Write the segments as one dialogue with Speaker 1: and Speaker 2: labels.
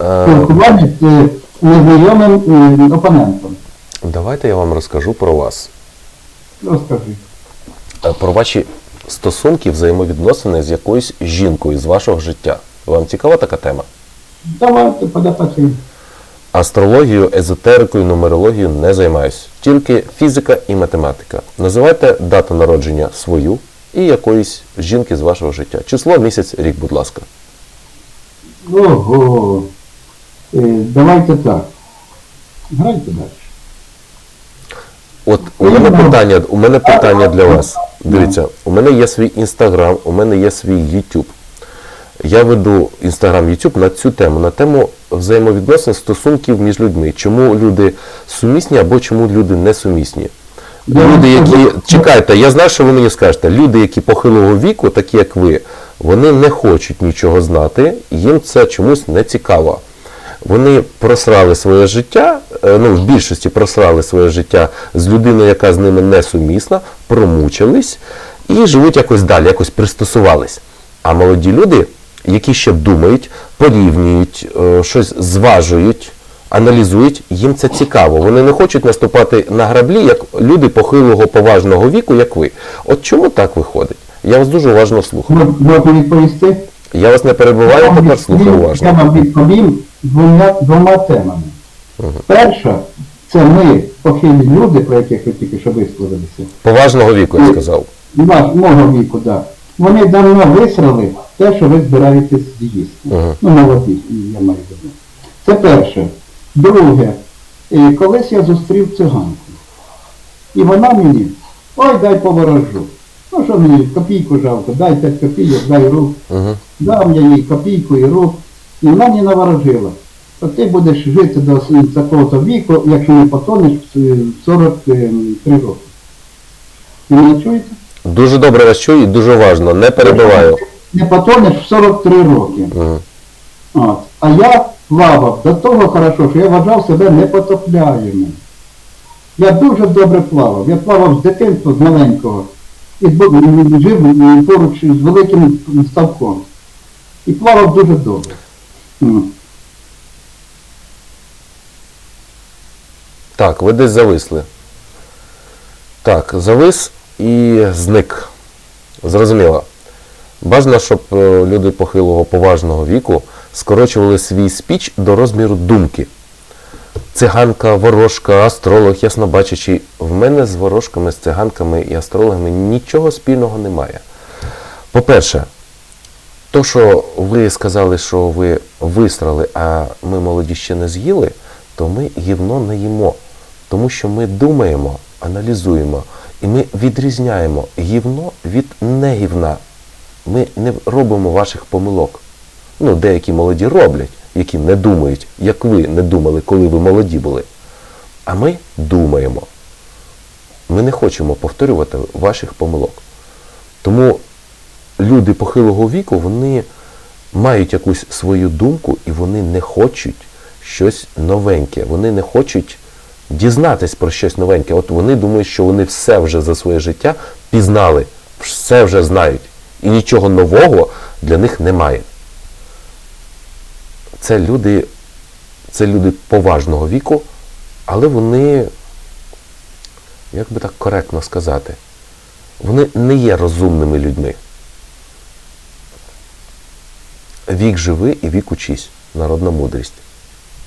Speaker 1: Е,
Speaker 2: спілкування з незнайомим е, опонентом.
Speaker 1: давайте я вам розкажу про вас.
Speaker 2: Розкажи.
Speaker 1: Е, Про ваші стосунки, взаємовідносини з якоюсь жінкою з вашого життя. Вам цікава така тема?
Speaker 2: Давайте подопачимо.
Speaker 1: Астрологію, езотерикою, нумерологією не займаюсь. Тільки фізика і математика. Називайте дату народження свою і якоїсь жінки з вашого життя. Число, місяць, рік, будь ласка.
Speaker 2: Ого. Е, давайте так. Грайте далі.
Speaker 1: От у мене питання, у мене питання для вас. Дивіться, у мене є свій інстаграм, у мене є свій Ютуб. Я веду інстаграм Ютуб на цю тему, на тему взаємовідносин стосунків між людьми. Чому люди сумісні або чому люди несумісні.
Speaker 2: Я вам
Speaker 1: Люди, які. Чекайте, я знаю, що ви мені скажете. Люди, які похилого віку, такі як ви, вони не хочуть нічого знати, їм це чомусь не цікаво. Вони просрали своє життя, е, ну в більшості просрали своє життя з людиною, яка з ними несумісна, промучились і живуть якось далі, якось пристосувались. А молоді люди, які ще думають, порівнюють, е, щось зважують, аналізують, їм це цікаво. Вони не хочуть наступати на граблі, як люди похилого поважного віку, як ви. От чому так виходить? Я вас дуже уважно слухаю.
Speaker 2: Можу відповісти?
Speaker 1: Я вас не
Speaker 2: вам
Speaker 1: тепер слухаю
Speaker 2: відповім- Я
Speaker 1: уважно.
Speaker 2: вам відповім двома, двома темами. Перша, це ми, похилі люди, про яких ви тільки що висловилися,
Speaker 1: Поважного віку, я сказав.
Speaker 2: мого віку, да. Вони давно висрали те, що ви збираєтесь з'їсти.
Speaker 1: Мгм.
Speaker 2: Ну, молоді, я маю в. Це перше. Друге, е, колись я зустрів циганку. І вона мені, ой, дай поворожу. Ну що мені, копійку жалко, дай 5 копійок, дай рук.
Speaker 1: Угу.
Speaker 2: Дав я їй копійку і рук, і вона мені наворожила. То ти будеш жити до такого-то віку, якщо не потонеш в 43 роки. Ви мене чуєте?
Speaker 1: Дуже добре вас чую і дуже важно, не перебиваю.
Speaker 2: Не потонеш в 43 роки.
Speaker 1: Мгм.
Speaker 2: От. А я плавав до того хорошо, що я вважав себе непотопляємим. Я дуже добре плавав. Я плавав з дитинства, з маленького. І жив поруч з великим ставком. І плавав дуже добре.
Speaker 1: Так, ви десь зависли. Так, завис і зник. Зрозуміло. Бажано, щоб е, люди похилого поважного віку скорочували свій спіч до розміру думки. Циганка, ворожка, астролог, яснобачачий. В мене з ворожками, з циганками і астрологами нічого спільного немає. По-перше, то, що ви сказали, що ви висрали, а ми молоді ще не з'їли, то ми гівно не їмо. Тому що ми думаємо, аналізуємо, і ми відрізняємо гівно від негівна. Ми не робимо ваших помилок. Ну, деякі молоді роблять, які не думають, як ви не думали, коли ви молоді були. А ми думаємо. Ми не хочемо повторювати ваших помилок. Тому люди похилого віку, вони мають якусь свою думку і вони не хочуть щось новеньке. Вони не хочуть дізнатись про щось новеньке. От вони думають, що вони все вже за своє життя пізнали, все вже знають. І нічого нового для них немає. Це люди, це люди поважного віку, але вони, як би так коректно сказати, вони не є розумними людьми. Вік живи і вік учись. Народна мудрість.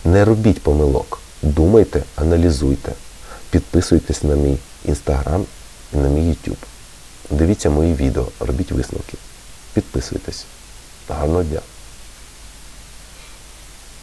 Speaker 1: Не робіть помилок. Думайте, аналізуйте. Підписуйтесь на мій інстаграм і на мій YouTube. Дивіться мої відео, робіть висновки. Підписуйтесь. Гарного дня!